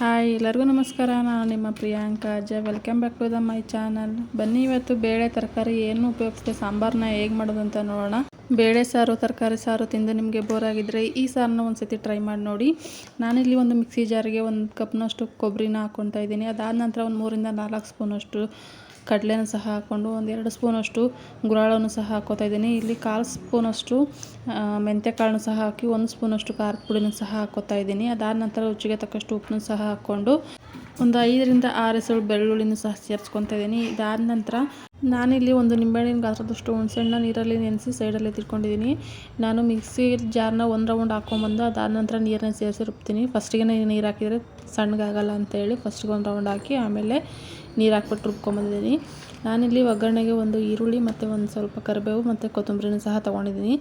Hi, ಎಲ್ಲರಿಗೂ ನಮಸ್ಕಾರ. ನಾನು ನಿಮ್ಮ ಪ್ರಿಯಾಂಕಾ ಅಜ್ಜ welcome back to the my channel ಬನ್ನಿ, ಇವತ್ತು ಬೇಳೆ ತರಕಾರಿ ಏನು ಉಪಯೋಗಿಸ್ತೀವಿ ಸಾಂಬಾರನ್ನ ಹೇಗೆ ಮಾಡೋದು ಅಂತ ನೋಡೋಣ. ಬೇಳೆ ಸಾರು, ತರಕಾರಿ ಸಾರು ತಿಂದು ನಿಮಗೆ ಬೋರ್ ಆಗಿದ್ದರೆ ಈ ಸಾರನ್ನ ಒಂದು ಸತಿ ಟ್ರೈ ಮಾಡಿ ನೋಡಿ. ನಾನಿಲ್ಲಿ ಒಂದು ಮಿಕ್ಸಿ ಜಾರಿಗೆ ಒಂದು ಕಪ್ನಷ್ಟು ಕೊಬ್ಬರಿನ ಹಾಕ್ಕೊತಾ ಇದ್ದೀನಿ. ಅದಾದ ನಂತರ ಒಂದು ಮೂರಿಂದ ನಾಲ್ಕು ಸ್ಪೂನಷ್ಟು ಕಡಲೆನೂ ಸಹ ಹಾಕ್ಕೊಂಡು ಒಂದೆರಡು ಸ್ಪೂನಷ್ಟು ಗುರಾಳನ್ನು ಸಹ ಹಾಕ್ಕೋತಾ ಇದ್ದೀನಿ. ಇಲ್ಲಿ ಕಾಲು ಸ್ಪೂನಷ್ಟು ಮೆಂತ್ಯ ಕಾಳನ್ನು ಸಹ ಹಾಕಿ ಒಂದು ಸ್ಪೂನಷ್ಟು ಖಾರದ ಪುಡಿನೂ ಸಹ ಹಾಕ್ಕೋತಾ ಇದ್ದೀನಿ. ಅದಾದ ನಂತರ ರುಚಿಗೆ ತಕ್ಕಷ್ಟು ಉಪ್ಪನ್ನು ಸಹ ಹಾಕ್ಕೊಂಡು ಒಂದು ಐದರಿಂದ ಆರು ಹೆಸರು ಬೆಳ್ಳುಳ್ಳಿನೂ ಸಹ ಸೇರಿಸ್ಕೊತಾ ಇದ್ದೀನಿ. ಇದಾದ ನಂತರ ನಾನಿಲ್ಲಿ ಒಂದು ನಿಂಬೆಹಣ್ಣಿನ ಗಾತ್ರದಷ್ಟು ಹುಣಸೆಹಣ್ಣ ನೀರಲ್ಲಿ ನೆನೆಸಿ ಸೈಡಲ್ಲಿ ತಿಳ್ಕೊಂಡಿದ್ದೀನಿ ನಾನು ಮಿಕ್ಸಿ ಜಾರ್ನ ಒಂದು ರೌಂಡ್ ಹಾಕ್ಕೊಂಬಂದು ಅದಾದ ನಂತರ ನೀರನ್ನ ಸೇರಿಸಿ ರುಬ್ತೀನಿ. ಫಸ್ಟಿಗೆ ನೀರು ಹಾಕಿದರೆ ಸಣ್ಣಗಾಗಲ್ಲ ಅಂತೇಳಿ ಫಸ್ಟಿಗೆ ಒಂದು ರೌಂಡ್ ಹಾಕಿ ಆಮೇಲೆ ನೀರು ಹಾಕ್ಬಿಟ್ಟು ರುಬ್ಕೊಂಬಂದಿದ್ದೀನಿ ನಾನಿಲ್ಲಿ ಒಗ್ಗರಣೆಗೆ ಒಂದು ಈರುಳ್ಳಿ ಮತ್ತು ಒಂದು ಸ್ವಲ್ಪ ಕರಿಬೇವು ಮತ್ತು ಕೊತ್ತಂಬರಿನೂ ಸಹ ತೊಗೊಂಡಿದ್ದೀನಿ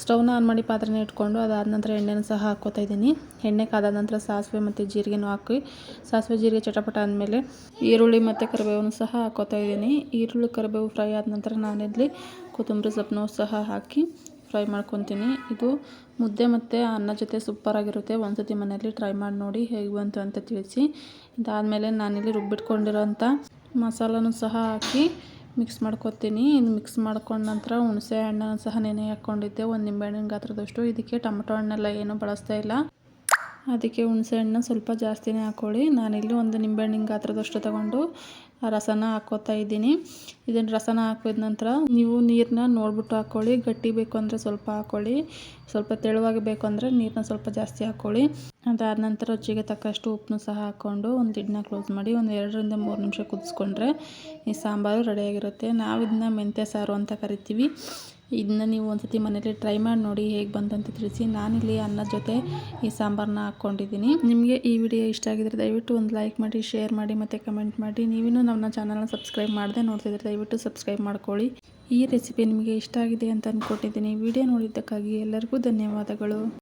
ಸ್ಟವ್ನ ಆನ್ ಮಾಡಿ ಪಾತ್ರೆನ ಇಟ್ಕೊಂಡು ಅದಾದ ನಂತರ ಎಣ್ಣೆನೂ ಸಹ ಹಾಕ್ಕೋತಾ ಇದ್ದೀನಿ. ಎಣ್ಣೆ ಕಾದ ನಂತರ ಸಾಸಿವೆ ಮತ್ತು ಜೀರಿಗೆನೂ ಹಾಕಿ, ಸಾಸಿವೆ ಜೀರಿಗೆ ಚಟಪಟ ಆದಮೇಲೆ ಈರುಳ್ಳಿ ಮತ್ತು ಕರಿಬೇವನ್ನು ಸಹ ಹಾಕ್ಕೋತಾ ಇದ್ದೀನಿ. ಈರುಳ್ಳಿ, ಕರಿಬೇವು ಫ್ರೈ ಆದ ನಂತರ ನಾನಿಲ್ಲಿ ಕೊತ್ತಂಬರಿ ಸೊಪ್ಪನ್ನು ಸಹ ಹಾಕಿ ಫ್ರೈ ಮಾಡ್ಕೊತೀನಿ. ಇದು ಮುದ್ದೆ ಮತ್ತು ಅನ್ನ ಜೊತೆ ಸೂಪರಾಗಿರುತ್ತೆ ಒಂದು ಸತಿ ಮನೆಯಲ್ಲಿ ಟ್ರೈ ಮಾಡಿ ನೋಡಿ ಹೇಗೆ ಬಂತು ಅಂತ ತಿಳಿಸಿ. ಇದಾದಮೇಲೆ ನಾನಿಲ್ಲಿ ರುಬ್ಬಿಟ್ಕೊಂಡಿರೋಂಥ ಮಸಾಲನೂ ಸಹ ಹಾಕಿ ಮಿಕ್ಸ್ ಮಾಡ್ಕೊತೀನಿ. ಇದು ಮಿಕ್ಸ್ ಮಾಡ್ಕೊಂಡ ನಂತರ ಹುಣಸೆ ಹಣ್ಣನ್ನು ಸಹ ನೆನೆ ಹಾಕ್ಕೊಂಡಿದ್ದೆ ಒಂದು ನಿಂಬೆಹಣ್ಣಿನ ಗಾತ್ರದಷ್ಟು. ಇದಕ್ಕೆ ಟೊಮೆಟೊ ಹಣ್ಣೆಲ್ಲ ಏನೂ ಬಳಸ್ತಾ ಇಲ್ಲ. ಅದಕ್ಕೆ ಹುಣಸೆ ಹಣ್ಣು ಸ್ವಲ್ಪ ಜಾಸ್ತಿನೇ ಹಾಕ್ಕೊಳ್ಳಿ ನಾನಿಲ್ಲಿ ಒಂದು ನಿಂಬೆಹಣ್ಣಿನ ಗಾತ್ರದಷ್ಟು ತಗೊಂಡು ರಸನ ಹಾಕ್ಕೋತಾ ಇದ್ದೀನಿ. ಇದನ್ನು ರಸನ ಹಾಕಿದ ನಂತರ ನೀವು ನೀರನ್ನ ನೋಡ್ಬಿಟ್ಟು ಹಾಕ್ಕೊಳ್ಳಿ ಗಟ್ಟಿ ಬೇಕು ಅಂದರೆ ಸ್ವಲ್ಪ ಹಾಕ್ಕೊಳ್ಳಿ ಸ್ವಲ್ಪ ತೆಳುವಾಗಿ ಬೇಕು ಅಂದರೆ ನೀರನ್ನ ಸ್ವಲ್ಪ ಜಾಸ್ತಿ ಹಾಕ್ಕೊಳ್ಳಿ ಅದಾದ ನಂತರ ರುಚಿಗೆ ತಕ್ಕಷ್ಟು ಉಪ್ಪನ್ನು ಸಹ ಹಾಕ್ಕೊಂಡು ಒಂದು ಇಡ್ನ ಕ್ಲೋಸ್ ಮಾಡಿ ಒಂದು ಎರಡರಿಂದ ಮೂರು ನಿಮಿಷ ಕುದಿಸ್ಕೊಂಡ್ರೆ ಈ ಸಾಂಬಾರು ರೆಡಿಯಾಗಿರುತ್ತೆ. ನಾವು ಇದನ್ನ ಮೆಂತ್ಯ ಸಾರು ಅಂತ ಕರಿತೀವಿ. ಇದನ್ನ ನೀವು ಒಂದ್ಸತಿ ಮನೇಲಿ ಟ್ರೈ ಮಾಡಿ ನೋಡಿ ಹೇಗೆ ಬಂತಂತ ತಿಳಿಸಿ. ನಾನಿಲ್ಲಿ ಅನ್ನ ಜೊತೆ ಈ ಸಾಂಬಾರನ್ನ ಹಾಕ್ಕೊಂಡಿದ್ದೀನಿ. ನಿಮಗೆ ಈ ವಿಡಿಯೋ ಇಷ್ಟ ಆಗಿದ್ರೆ ದಯವಿಟ್ಟು ಒಂದು ಲೈಕ್ ಮಾಡಿ ಶೇರ್ ಮಾಡಿ ಮತ್ತು ಕಮೆಂಟ್ ಮಾಡಿ. ನೀವಿನ್ನೂ ನಮ್ಮ ಚಾನಲ್ನ ಸಬ್ಸ್ಕ್ರೈಬ್ ಮಾಡದೆ ನೋಡ್ತಿದ್ರೆ ದಯವಿಟ್ಟು ಸಬ್ಸ್ಕ್ರೈಬ್ ಮಾಡ್ಕೊಳ್ಳಿ. ಈ ರೆಸಿಪಿ ನಿಮಗೆ ಇಷ್ಟ ಆಗಿದೆ ಅಂತ ಅಂದ್ಕೊಟ್ಟಿದ್ದೀನಿ ವಿಡಿಯೋ ನೋಡಿದ್ದಕ್ಕಾಗಿ ಎಲ್ಲರಿಗೂ ಧನ್ಯವಾದಗಳು.